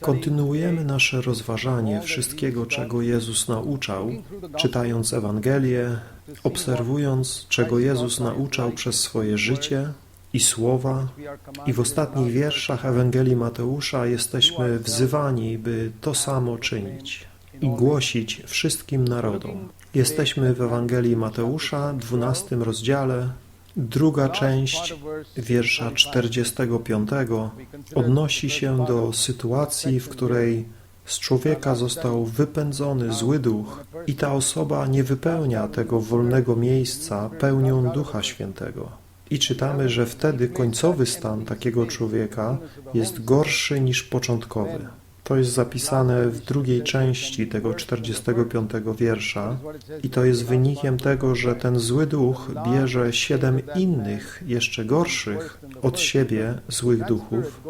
Kontynuujemy nasze rozważanie wszystkiego, czego Jezus nauczał, czytając Ewangelię, obserwując, czego Jezus nauczał przez swoje życie i słowa. I w ostatnich wierszach Ewangelii Mateusza jesteśmy wzywani, by to samo czynić i głosić wszystkim narodom. Jesteśmy w Ewangelii Mateusza, 12 rozdziale, Druga część wiersza 45 odnosi się do sytuacji, w której z człowieka został wypędzony zły duch i ta osoba nie wypełnia tego wolnego miejsca pełnią Ducha Świętego. I czytamy, że wtedy końcowy stan takiego człowieka jest gorszy niż początkowy. To jest zapisane w drugiej części tego 45 wiersza i to jest wynikiem tego, że ten zły duch bierze siedem innych, jeszcze gorszych od siebie złych duchów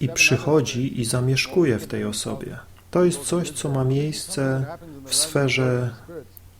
i przychodzi i zamieszkuje w tej osobie. To jest coś, co ma miejsce w sferze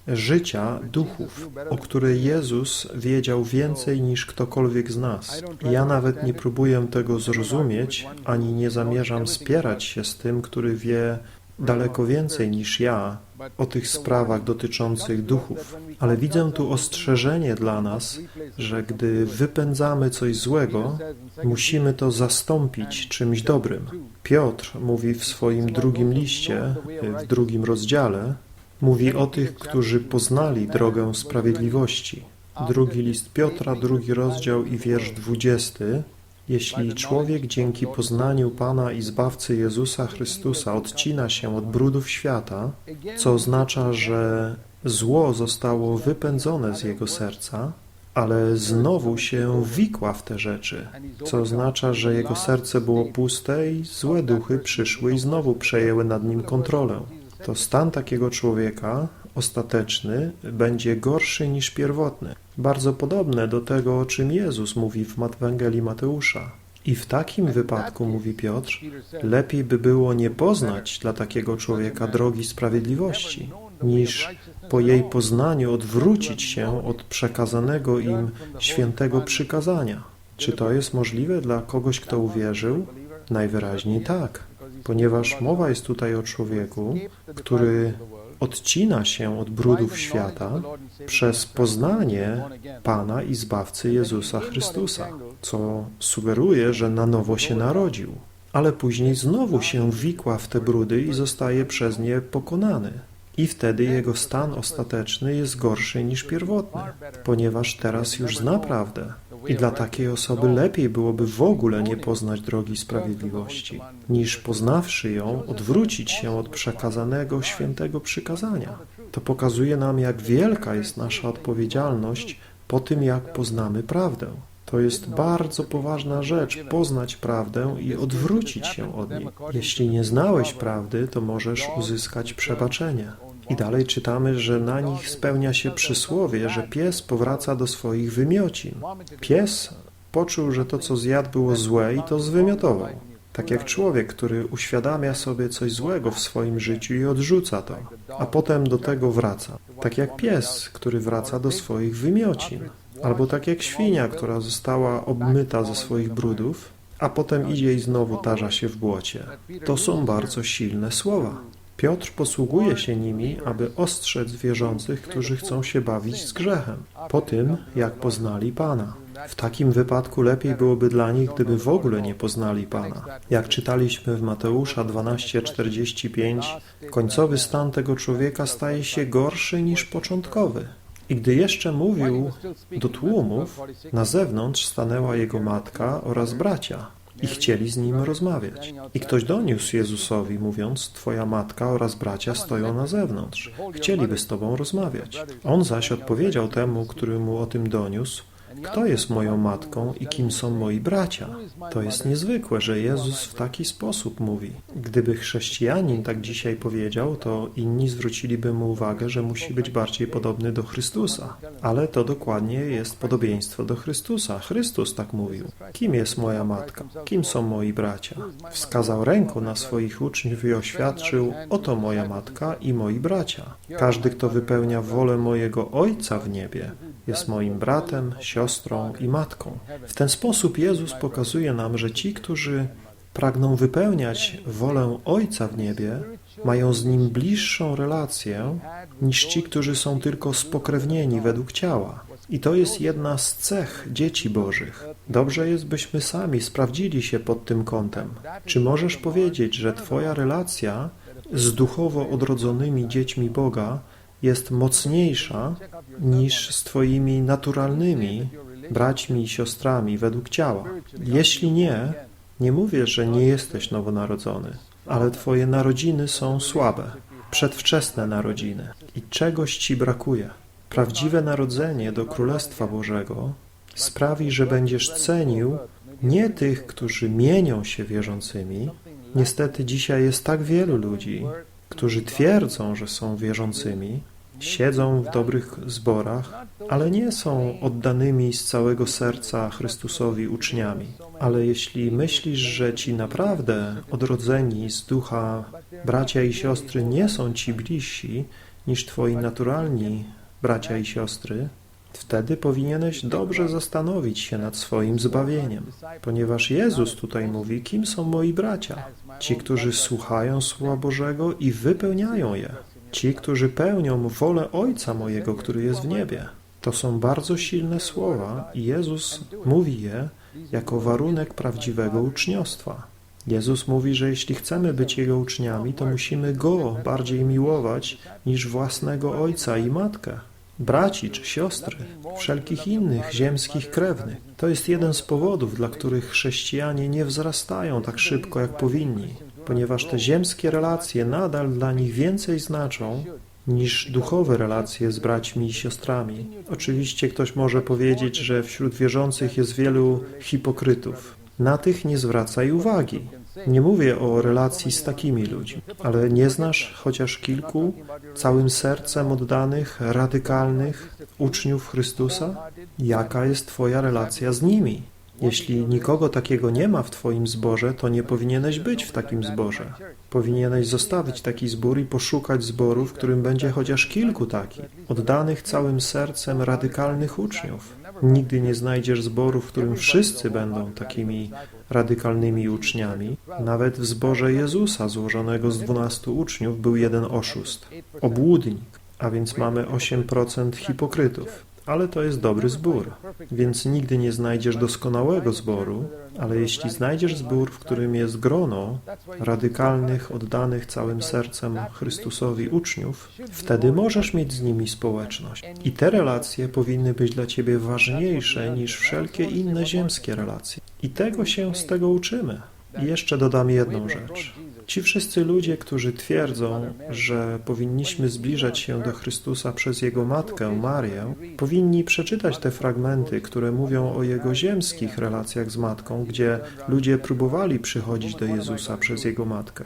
życia duchów, o której Jezus wiedział więcej niż ktokolwiek z nas. Ja nawet nie próbuję tego zrozumieć, ani nie zamierzam spierać się z tym, który wie daleko więcej niż ja o tych sprawach dotyczących duchów. Ale widzę tu ostrzeżenie dla nas, że gdy wypędzamy coś złego, musimy to zastąpić czymś dobrym. Piotr mówi w swoim drugim liście, w drugim rozdziale, Mówi o tych, którzy poznali drogę sprawiedliwości. Drugi list Piotra, drugi rozdział i wiersz dwudziesty. Jeśli człowiek dzięki poznaniu Pana i Zbawcy Jezusa Chrystusa odcina się od brudów świata, co oznacza, że zło zostało wypędzone z jego serca, ale znowu się wikła w te rzeczy, co oznacza, że jego serce było puste i złe duchy przyszły i znowu przejęły nad nim kontrolę to stan takiego człowieka ostateczny będzie gorszy niż pierwotny. Bardzo podobne do tego, o czym Jezus mówi w Ewangelii Mateusza. I w takim wypadku, mówi Piotr, lepiej by było nie poznać dla takiego człowieka drogi sprawiedliwości, niż po jej poznaniu odwrócić się od przekazanego im świętego przykazania. Czy to jest możliwe dla kogoś, kto uwierzył? Najwyraźniej tak ponieważ mowa jest tutaj o człowieku, który odcina się od brudów świata przez poznanie Pana i Zbawcy Jezusa Chrystusa, co sugeruje, że na nowo się narodził, ale później znowu się wikła w te brudy i zostaje przez nie pokonany. I wtedy jego stan ostateczny jest gorszy niż pierwotny, ponieważ teraz już zna prawdę. I dla takiej osoby lepiej byłoby w ogóle nie poznać drogi sprawiedliwości, niż poznawszy ją, odwrócić się od przekazanego świętego przykazania. To pokazuje nam, jak wielka jest nasza odpowiedzialność po tym, jak poznamy prawdę. To jest bardzo poważna rzecz, poznać prawdę i odwrócić się od niej. Jeśli nie znałeś prawdy, to możesz uzyskać przebaczenie. I dalej czytamy, że na nich spełnia się przysłowie, że pies powraca do swoich wymiocin. Pies poczuł, że to, co zjadł, było złe i to zwymiotował. Tak jak człowiek, który uświadamia sobie coś złego w swoim życiu i odrzuca to, a potem do tego wraca. Tak jak pies, który wraca do swoich wymiocin. Albo tak jak świnia, która została obmyta ze swoich brudów, a potem idzie i znowu tarza się w błocie. To są bardzo silne słowa. Piotr posługuje się nimi, aby ostrzec wierzących, którzy chcą się bawić z grzechem, po tym, jak poznali Pana. W takim wypadku lepiej byłoby dla nich, gdyby w ogóle nie poznali Pana. Jak czytaliśmy w Mateusza 12:45, końcowy stan tego człowieka staje się gorszy niż początkowy. I gdy jeszcze mówił do tłumów, na zewnątrz stanęła jego matka oraz bracia i chcieli z nim rozmawiać. I ktoś doniósł Jezusowi, mówiąc, Twoja matka oraz bracia stoją na zewnątrz. Chcieliby z Tobą rozmawiać. On zaś odpowiedział temu, który mu o tym doniósł, kto jest moją matką i kim są moi bracia? To jest niezwykłe, że Jezus w taki sposób mówi. Gdyby chrześcijanin tak dzisiaj powiedział, to inni zwróciliby mu uwagę, że musi być bardziej podobny do Chrystusa. Ale to dokładnie jest podobieństwo do Chrystusa. Chrystus tak mówił. Kim jest moja matka? Kim są moi bracia? Wskazał ręką na swoich uczniów i oświadczył, oto moja matka i moi bracia. Każdy, kto wypełnia wolę mojego Ojca w niebie, jest moim bratem, siostrą i matką. W ten sposób Jezus pokazuje nam, że ci, którzy pragną wypełniać wolę Ojca w niebie, mają z Nim bliższą relację niż ci, którzy są tylko spokrewnieni według ciała. I to jest jedna z cech dzieci Bożych. Dobrze jest, byśmy sami sprawdzili się pod tym kątem. Czy możesz powiedzieć, że Twoja relacja z duchowo odrodzonymi dziećmi Boga jest mocniejsza niż z Twoimi naturalnymi braćmi i siostrami według ciała? Jeśli nie, nie mówię, że nie jesteś nowonarodzony, ale Twoje narodziny są słabe, przedwczesne narodziny i czegoś Ci brakuje. Prawdziwe narodzenie do Królestwa Bożego sprawi, że będziesz cenił nie tych, którzy mienią się wierzącymi. Niestety dzisiaj jest tak wielu ludzi, którzy twierdzą, że są wierzącymi, siedzą w dobrych zborach, ale nie są oddanymi z całego serca Chrystusowi uczniami. Ale jeśli myślisz, że ci naprawdę odrodzeni z ducha bracia i siostry nie są ci bliżsi niż twoi naturalni bracia i siostry, wtedy powinieneś dobrze zastanowić się nad swoim zbawieniem, ponieważ Jezus tutaj mówi, kim są moi bracia? Ci, którzy słuchają Słowa Bożego i wypełniają je. Ci, którzy pełnią wolę Ojca mojego, który jest w niebie. To są bardzo silne słowa i Jezus mówi je jako warunek prawdziwego uczniostwa. Jezus mówi, że jeśli chcemy być Jego uczniami, to musimy Go bardziej miłować niż własnego ojca i matkę, braci czy siostry, wszelkich innych ziemskich krewnych. To jest jeden z powodów, dla których chrześcijanie nie wzrastają tak szybko, jak powinni, ponieważ te ziemskie relacje nadal dla nich więcej znaczą niż duchowe relacje z braćmi i siostrami. Oczywiście ktoś może powiedzieć, że wśród wierzących jest wielu hipokrytów. Na tych nie zwracaj uwagi. Nie mówię o relacji z takimi ludźmi, ale nie znasz chociaż kilku całym sercem oddanych, radykalnych uczniów Chrystusa? Jaka jest Twoja relacja z nimi? Jeśli nikogo takiego nie ma w Twoim zborze, to nie powinieneś być w takim zborze. Powinieneś zostawić taki zbór i poszukać zboru, w którym będzie chociaż kilku takich, oddanych całym sercem radykalnych uczniów. Nigdy nie znajdziesz zboru, w którym wszyscy będą takimi radykalnymi uczniami. Nawet w zborze Jezusa, złożonego z dwunastu uczniów, był jeden oszust, obłudnik, a więc mamy 8% hipokrytów ale to jest dobry zbór, więc nigdy nie znajdziesz doskonałego zboru, ale jeśli znajdziesz zbór, w którym jest grono radykalnych, oddanych całym sercem Chrystusowi uczniów, wtedy możesz mieć z nimi społeczność. I te relacje powinny być dla ciebie ważniejsze niż wszelkie inne ziemskie relacje. I tego się z tego uczymy. I jeszcze dodam jedną rzecz. Ci wszyscy ludzie, którzy twierdzą, że powinniśmy zbliżać się do Chrystusa przez Jego matkę, Marię, powinni przeczytać te fragmenty, które mówią o Jego ziemskich relacjach z matką, gdzie ludzie próbowali przychodzić do Jezusa przez Jego matkę.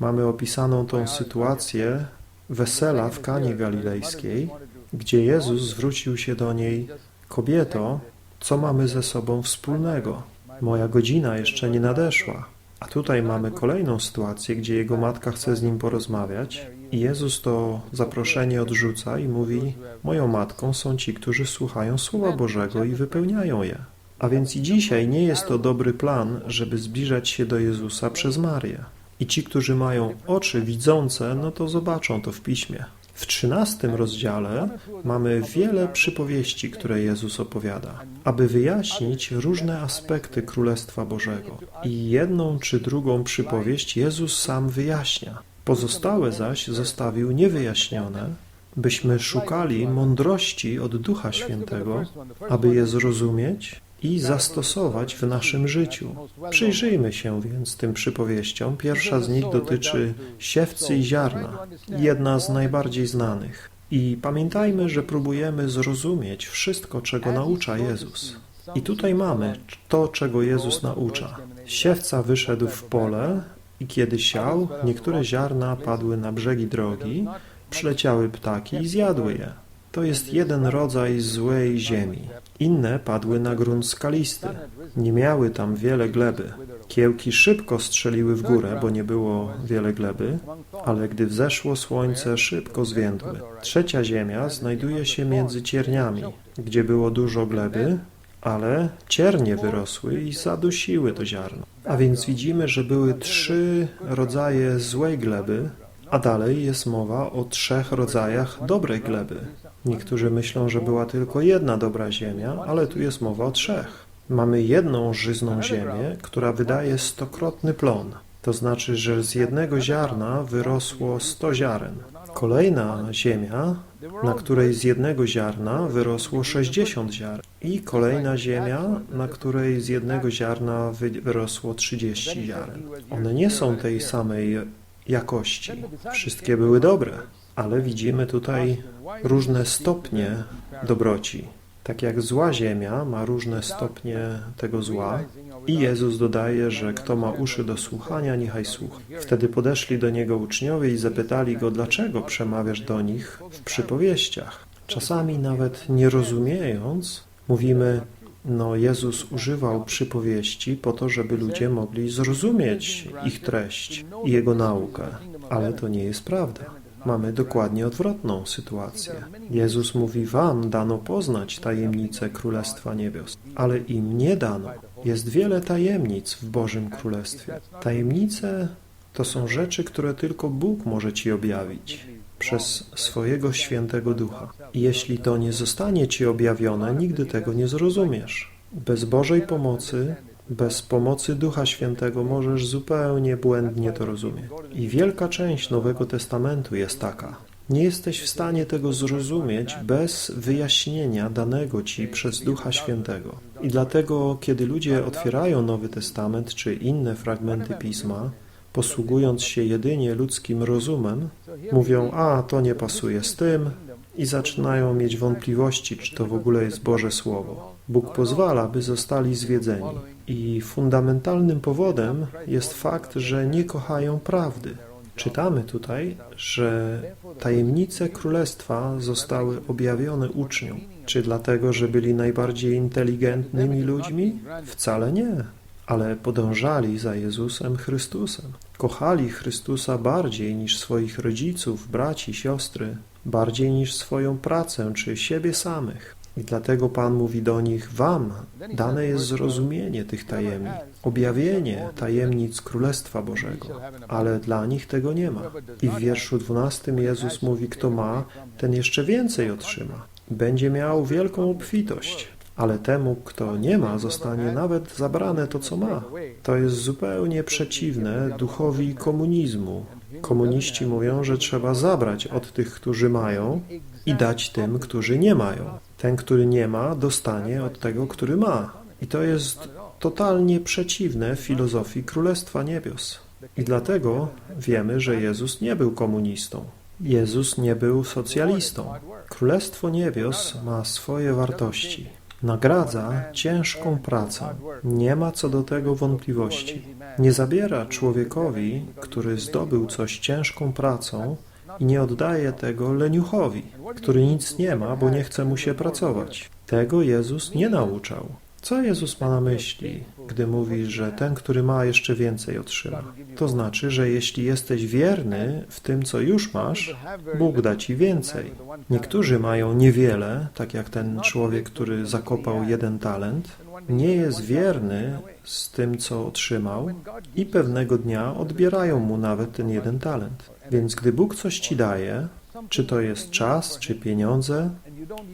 Mamy opisaną tą sytuację wesela w Kanie Galilejskiej, gdzie Jezus zwrócił się do niej, kobieto, co mamy ze sobą wspólnego? Moja godzina jeszcze nie nadeszła. A tutaj mamy kolejną sytuację, gdzie jego matka chce z nim porozmawiać i Jezus to zaproszenie odrzuca i mówi moją matką są ci, którzy słuchają Słowa Bożego i wypełniają je. A więc i dzisiaj nie jest to dobry plan, żeby zbliżać się do Jezusa przez Marię. I ci, którzy mają oczy widzące, no to zobaczą to w Piśmie. W trzynastym rozdziale mamy wiele przypowieści, które Jezus opowiada, aby wyjaśnić różne aspekty Królestwa Bożego. I jedną czy drugą przypowieść Jezus sam wyjaśnia. Pozostałe zaś zostawił niewyjaśnione, byśmy szukali mądrości od Ducha Świętego, aby je zrozumieć i zastosować w naszym życiu. Przyjrzyjmy się więc tym przypowieściom. Pierwsza z nich dotyczy siewcy i ziarna, jedna z najbardziej znanych. I pamiętajmy, że próbujemy zrozumieć wszystko, czego naucza Jezus. I tutaj mamy to, czego Jezus naucza. Siewca wyszedł w pole i kiedy siał, niektóre ziarna padły na brzegi drogi, przyleciały ptaki i zjadły je. To jest jeden rodzaj złej ziemi. Inne padły na grunt skalisty. Nie miały tam wiele gleby. Kiełki szybko strzeliły w górę, bo nie było wiele gleby, ale gdy wzeszło słońce, szybko zwiędły. Trzecia ziemia znajduje się między cierniami, gdzie było dużo gleby, ale ciernie wyrosły i zadusiły to ziarno. A więc widzimy, że były trzy rodzaje złej gleby, a dalej jest mowa o trzech rodzajach dobrej gleby. Niektórzy myślą, że była tylko jedna dobra ziemia, ale tu jest mowa o trzech. Mamy jedną żyzną ziemię, która wydaje stokrotny plon. To znaczy, że z jednego ziarna wyrosło sto ziaren. Kolejna ziemia, na której z jednego ziarna wyrosło 60 ziaren. I kolejna ziemia, na której z jednego ziarna wy- wyrosło 30 ziaren. One nie są tej samej jakości. Wszystkie były dobre, ale widzimy tutaj różne stopnie dobroci. Tak jak zła ziemia ma różne stopnie tego zła, i Jezus dodaje, że kto ma uszy do słuchania, niechaj słucha. Wtedy podeszli do Niego uczniowie i zapytali Go, dlaczego przemawiasz do nich w przypowieściach. Czasami nawet nie rozumiejąc, mówimy, no Jezus używał przypowieści po to, żeby ludzie mogli zrozumieć ich treść i Jego naukę. Ale to nie jest prawda. Mamy dokładnie odwrotną sytuację. Jezus mówi, wam dano poznać tajemnice Królestwa Niebios, ale im nie dano. Jest wiele tajemnic w Bożym Królestwie. Tajemnice to są rzeczy, które tylko Bóg może Ci objawić przez swojego świętego ducha. Jeśli to nie zostanie Ci objawione, nigdy tego nie zrozumiesz. Bez Bożej pomocy, bez pomocy Ducha Świętego możesz zupełnie błędnie to rozumieć. I wielka część Nowego Testamentu jest taka. Nie jesteś w stanie tego zrozumieć bez wyjaśnienia danego Ci przez Ducha Świętego. I dlatego, kiedy ludzie otwierają Nowy Testament czy inne fragmenty Pisma, posługując się jedynie ludzkim rozumem, mówią, a to nie pasuje z tym i zaczynają mieć wątpliwości, czy to w ogóle jest Boże Słowo. Bóg pozwala, by zostali zwiedzeni. I fundamentalnym powodem jest fakt, że nie kochają prawdy. Czytamy tutaj, że tajemnice królestwa zostały objawione uczniom. Czy dlatego, że byli najbardziej inteligentnymi ludźmi? Wcale nie, ale podążali za Jezusem Chrystusem. Kochali Chrystusa bardziej niż swoich rodziców, braci, siostry, bardziej niż swoją pracę czy siebie samych. I dlatego Pan mówi do nich, wam dane jest zrozumienie tych tajemnic, objawienie tajemnic Królestwa Bożego, ale dla nich tego nie ma. I w wierszu 12 Jezus mówi, kto ma, ten jeszcze więcej otrzyma. Będzie miał wielką obfitość, ale temu, kto nie ma, zostanie nawet zabrane to, co ma. To jest zupełnie przeciwne duchowi komunizmu. Komuniści mówią, że trzeba zabrać od tych, którzy mają i dać tym, którzy nie mają. Ten, który nie ma, dostanie od tego, który ma. I to jest totalnie przeciwne filozofii Królestwa Niebios. I dlatego wiemy, że Jezus nie był komunistą. Jezus nie był socjalistą. Królestwo Niebios ma swoje wartości. Nagradza ciężką pracę. Nie ma co do tego wątpliwości. Nie zabiera człowiekowi, który zdobył coś ciężką pracą i nie oddaje tego leniuchowi, który nic nie ma, bo nie chce mu się pracować. Tego Jezus nie nauczał. Co Jezus ma na myśli, gdy mówi, że ten, który ma, jeszcze więcej otrzyma? To znaczy, że jeśli jesteś wierny w tym, co już masz, Bóg da ci więcej. Niektórzy mają niewiele, tak jak ten człowiek, który zakopał jeden talent, nie jest wierny z tym, co otrzymał i pewnego dnia odbierają mu nawet ten jeden talent. Więc gdy Bóg coś ci daje, czy to jest czas, czy pieniądze,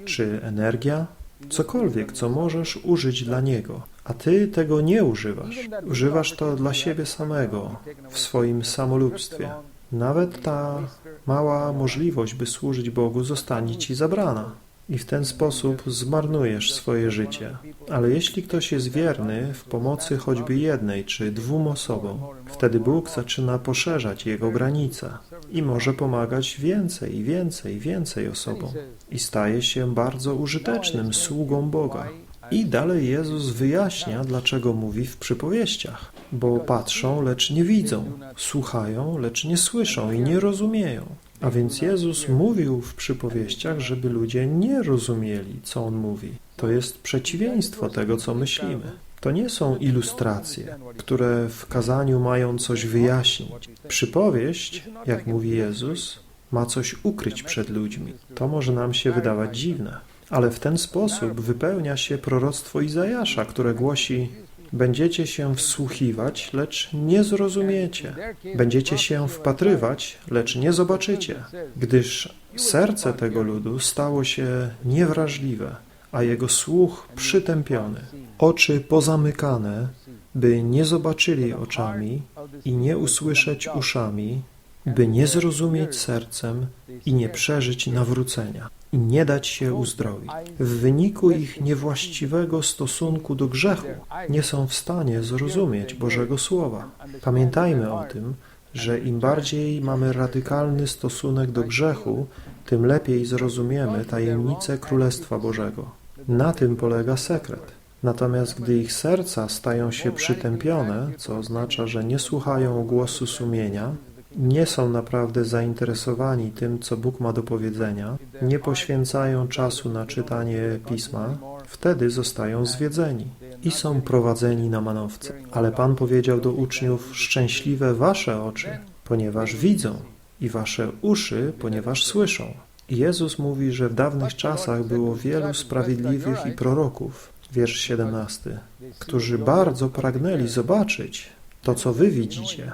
czy energia, cokolwiek, co możesz użyć dla Niego, a Ty tego nie używasz. Używasz to dla siebie samego, w swoim samolubstwie. Nawet ta mała możliwość, by służyć Bogu, zostanie Ci zabrana. I w ten sposób zmarnujesz swoje życie. Ale jeśli ktoś jest wierny w pomocy choćby jednej czy dwóm osobom, wtedy Bóg zaczyna poszerzać jego granice i może pomagać więcej, i więcej, więcej osobom. I staje się bardzo użytecznym sługą Boga. I dalej Jezus wyjaśnia, dlaczego mówi w przypowieściach. Bo patrzą, lecz nie widzą, słuchają, lecz nie słyszą i nie rozumieją. A więc Jezus mówił w przypowieściach, żeby ludzie nie rozumieli, co On mówi. To jest przeciwieństwo tego, co myślimy. To nie są ilustracje, które w kazaniu mają coś wyjaśnić. Przypowieść, jak mówi Jezus, ma coś ukryć przed ludźmi. To może nam się wydawać dziwne, Ale w ten sposób wypełnia się proroctwo Izajasza, które głosi: Będziecie się wsłuchiwać, lecz nie zrozumiecie. Będziecie się wpatrywać, lecz nie zobaczycie, gdyż serce tego ludu stało się niewrażliwe, a jego słuch przytępiony, oczy pozamykane, by nie zobaczyli oczami i nie usłyszeć uszami, by nie zrozumieć sercem i nie przeżyć nawrócenia i nie dać się uzdrowić. W wyniku ich niewłaściwego stosunku do grzechu nie są w stanie zrozumieć Bożego Słowa. Pamiętajmy o tym, że im bardziej mamy radykalny stosunek do grzechu, tym lepiej zrozumiemy tajemnicę Królestwa Bożego. Na tym polega sekret. Natomiast gdy ich serca stają się przytępione, co oznacza, że nie słuchają głosu sumienia, nie są naprawdę zainteresowani tym, co Bóg ma do powiedzenia, nie poświęcają czasu na czytanie pisma, wtedy zostają zwiedzeni i są prowadzeni na manowce. Ale Pan powiedział do uczniów: Szczęśliwe wasze oczy, ponieważ widzą, i wasze uszy, ponieważ słyszą. Jezus mówi, że w dawnych czasach było wielu sprawiedliwych i proroków, wiersz 17, którzy bardzo pragnęli zobaczyć to, co wy widzicie,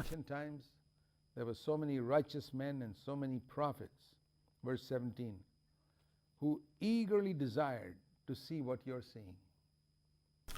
There were so many righteous men and so many prophets, verse 17, who eagerly desired to see what you're seeing.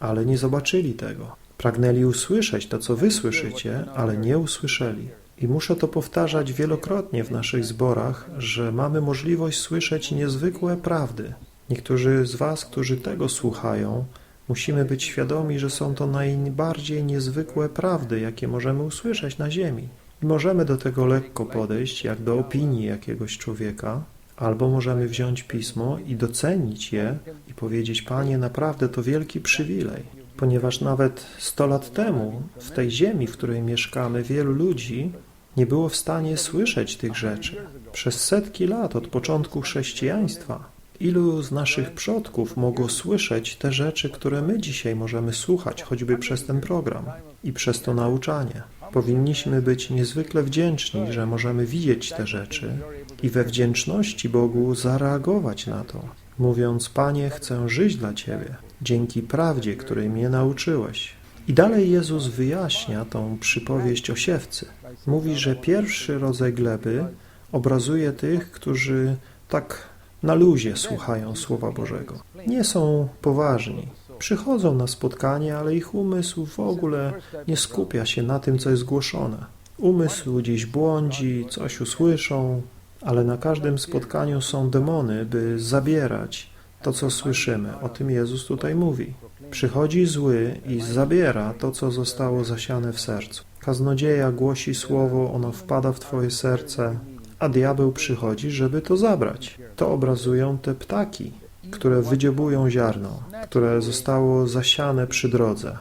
ale nie zobaczyli tego. Pragnęli usłyszeć to, co wy słyszycie, ale nie usłyszeli. I muszę to powtarzać wielokrotnie w naszych zborach, że mamy możliwość słyszeć niezwykłe prawdy. Niektórzy z Was, którzy tego słuchają, musimy być świadomi, że są to najbardziej niezwykłe prawdy, jakie możemy usłyszeć na ziemi. Możemy do tego lekko podejść, jak do opinii jakiegoś człowieka, albo możemy wziąć pismo i docenić je i powiedzieć: Panie, naprawdę to wielki przywilej, ponieważ nawet 100 lat temu w tej ziemi, w której mieszkamy, wielu ludzi nie było w stanie słyszeć tych rzeczy. Przez setki lat od początku chrześcijaństwa Ilu z naszych przodków mogło słyszeć te rzeczy, które my dzisiaj możemy słuchać, choćby przez ten program i przez to nauczanie? Powinniśmy być niezwykle wdzięczni, że możemy widzieć te rzeczy i we wdzięczności Bogu zareagować na to, mówiąc: Panie, chcę żyć dla Ciebie, dzięki prawdzie, której mnie nauczyłeś. I dalej Jezus wyjaśnia tą przypowieść o siewcy. Mówi, że pierwszy rodzaj gleby obrazuje tych, którzy tak na luzie słuchają Słowa Bożego. Nie są poważni. Przychodzą na spotkanie, ale ich umysł w ogóle nie skupia się na tym, co jest głoszone. Umysł gdzieś błądzi, coś usłyszą, ale na każdym spotkaniu są demony, by zabierać to, co słyszymy. O tym Jezus tutaj mówi. Przychodzi zły i zabiera to, co zostało zasiane w sercu. Kaznodzieja głosi słowo, ono wpada w Twoje serce, a diabeł przychodzi, żeby to zabrać. To obrazują te ptaki, które wydziobują ziarno, które zostało zasiane przy drodze.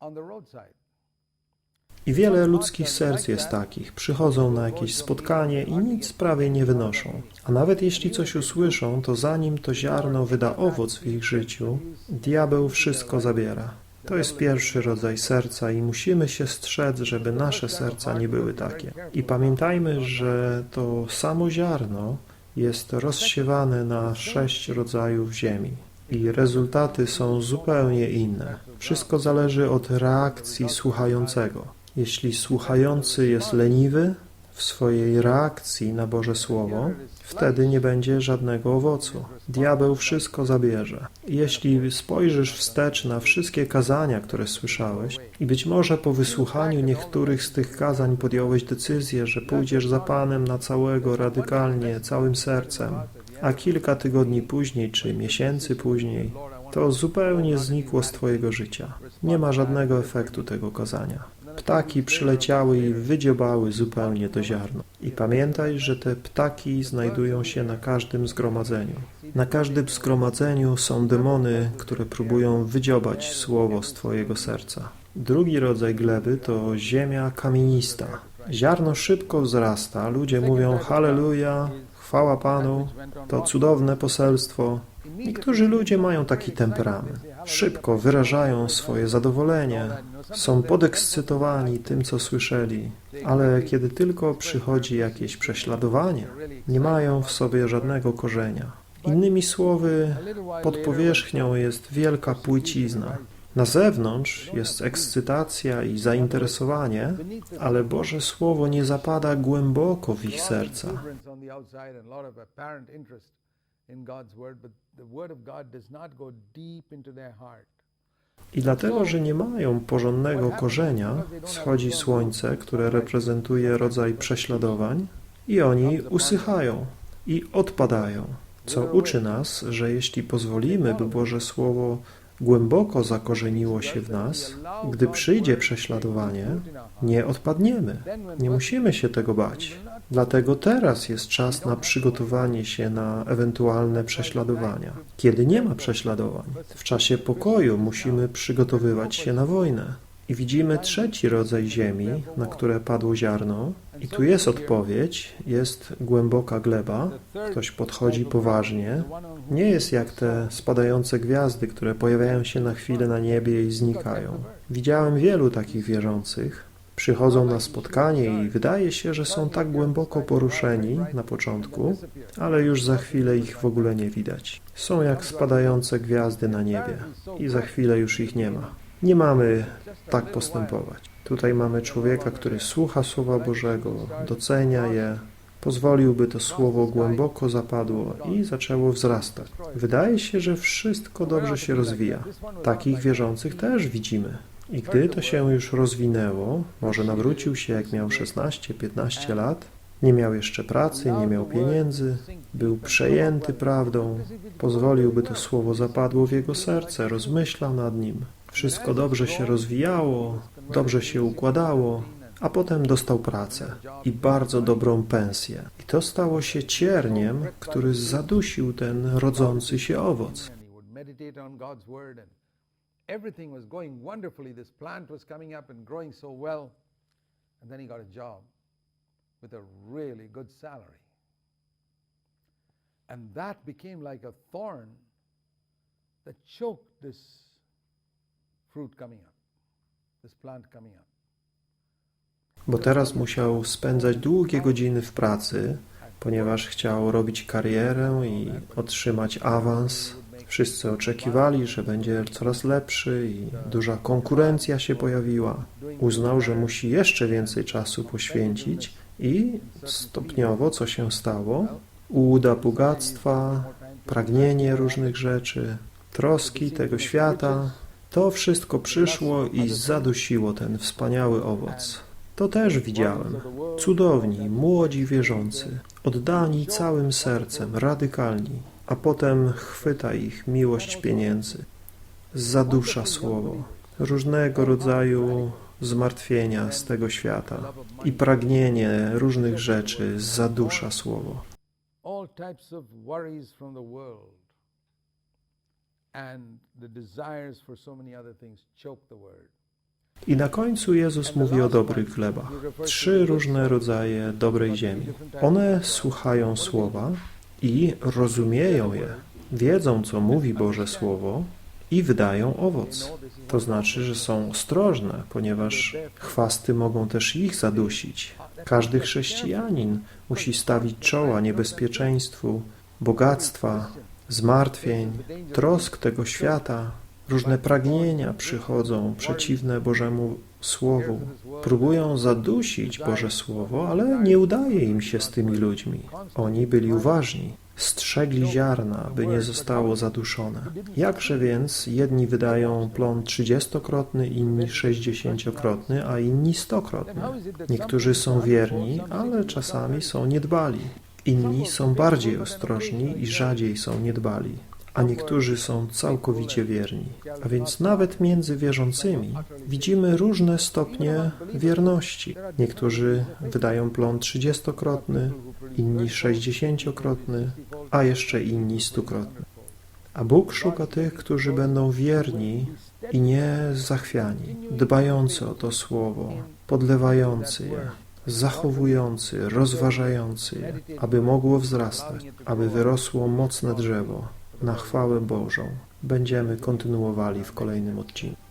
On the roadside. I wiele ludzkich serc jest takich. Przychodzą na jakieś spotkanie i nic prawie nie wynoszą. A nawet jeśli coś usłyszą, to zanim to ziarno wyda owoc w ich życiu, diabeł wszystko zabiera. To jest pierwszy rodzaj serca i musimy się strzec, żeby nasze serca nie były takie. I pamiętajmy, że to samo ziarno jest rozsiewane na sześć rodzajów ziemi. I rezultaty są zupełnie inne. Wszystko zależy od reakcji słuchającego. Jeśli słuchający jest leniwy w swojej reakcji na Boże Słowo, wtedy nie będzie żadnego owocu. Diabeł wszystko zabierze. Jeśli spojrzysz wstecz na wszystkie kazania, które słyszałeś i być może po wysłuchaniu niektórych z tych kazań podjąłeś decyzję, że pójdziesz za Panem na całego radykalnie, całym sercem, a kilka tygodni później czy miesięcy później to zupełnie znikło z Twojego życia. Nie ma żadnego efektu tego kazania. Ptaki przyleciały i wydziobały zupełnie to ziarno. I pamiętaj, że te ptaki znajdują się na każdym zgromadzeniu. Na każdym zgromadzeniu są demony, które próbują wydziobać słowo z Twojego serca. Drugi rodzaj gleby to ziemia kamienista. Ziarno szybko wzrasta, ludzie mówią Halleluja, chwała Panu, to cudowne poselstwo. Niektórzy ludzie mają taki temperament. Szybko wyrażają swoje zadowolenie, są podekscytowani tym, co słyszeli, ale kiedy tylko przychodzi jakieś prześladowanie, nie mają w sobie żadnego korzenia. Innymi słowy, pod powierzchnią jest wielka płycizna. Na zewnątrz jest ekscytacja i zainteresowanie, ale Boże Słowo nie zapada głęboko w ich serca. I dlatego, że nie mają porządnego korzenia, wschodzi słońce, które reprezentuje rodzaj prześladowań, i oni usychają i odpadają, co uczy nas, że jeśli pozwolimy, by Boże Słowo głęboko zakorzeniło się w nas, gdy przyjdzie prześladowanie, nie odpadniemy. Nie musimy się tego bać. Dlatego teraz jest czas na przygotowanie się na ewentualne prześladowania. Kiedy nie ma prześladowań, w czasie pokoju musimy przygotowywać się na wojnę. I widzimy trzeci rodzaj ziemi, na które padło ziarno, i tu jest odpowiedź, jest głęboka gleba, ktoś podchodzi poważnie, nie jest jak te spadające gwiazdy, które pojawiają się na chwilę na niebie i znikają. Widziałem wielu takich wierzących, przychodzą na spotkanie i wydaje się, że są tak głęboko poruszeni na początku, ale już za chwilę ich w ogóle nie widać. Są jak spadające gwiazdy na niebie i za chwilę już ich nie ma. Nie mamy tak postępować. Tutaj mamy człowieka, który słucha Słowa Bożego, docenia je, pozwoliłby to Słowo głęboko zapadło i zaczęło wzrastać. Wydaje się, że wszystko dobrze się rozwija. Takich wierzących też widzimy. I gdy to się już rozwinęło, może nawrócił się jak miał 16-15 lat, nie miał jeszcze pracy, nie miał pieniędzy, był przejęty prawdą, pozwoliłby to Słowo zapadło w jego serce, rozmyślał nad nim. Wszystko dobrze się rozwijało, dobrze się układało, a potem dostał pracę i bardzo dobrą pensję. I to stało się cierniem, który zadusił ten rodzący się owoc. Everything was going wonderfully. This plant was coming up and growing so well. And then he got a job with a really good salary. And that became like a thorn that choked this fruit coming up, this plant coming up. Bo teraz musiał spędzać długie godziny w pracy, ponieważ chciał robić karierę i otrzymać awans. Wszyscy oczekiwali, że będzie coraz lepszy i duża konkurencja się pojawiła. Uznał, że musi jeszcze więcej czasu poświęcić i stopniowo co się stało? Ułuda bogactwa, pragnienie różnych rzeczy, troski tego świata, to wszystko przyszło i zadusiło ten wspaniały owoc. To też widziałem. Cudowni, młodzi wierzący, oddani całym sercem, radykalni, a potem chwyta ich miłość pieniędzy, zadusza słowo, różnego rodzaju zmartwienia z tego świata i pragnienie różnych rzeczy zadusza słowo. I na końcu Jezus mówi o dobrych chlebach. Trzy różne rodzaje dobrej ziemi. One słuchają słowa i rozumieją je, wiedzą, co mówi Boże Słowo i wydają owoc. To znaczy, że są ostrożne, ponieważ chwasty mogą też ich zadusić. Każdy chrześcijanin musi stawić czoła niebezpieczeństwu, bogactwa, zmartwień, trosk tego świata. Różne pragnienia przychodzą przeciwne Bożemu Słowu. Próbują zadusić Boże Słowo, ale nie udaje im się z tymi ludźmi. Oni byli uważni. Strzegli ziarna, by nie zostało zaduszone. Jakże więc jedni wydają plon trzydziestokrotny, inni sześćdziesięciokrotny, a inni stokrotny? Niektórzy są wierni, ale czasami są niedbali. Inni są bardziej ostrożni i rzadziej są niedbali, a niektórzy są całkowicie wierni. A więc nawet między wierzącymi widzimy różne stopnie wierności. Niektórzy wydają plon trzydziestokrotny, inni sześćdziesięciokrotny, a jeszcze inni stukrotny. A Bóg szuka tych, którzy będą wierni i nie zachwiani, dbający o to słowo, podlewający je, zachowujący, rozważający je, aby mogło wzrastać, aby wyrosło mocne drzewo, na chwałę Bożą. Będziemy kontynuowali w kolejnym odcinku.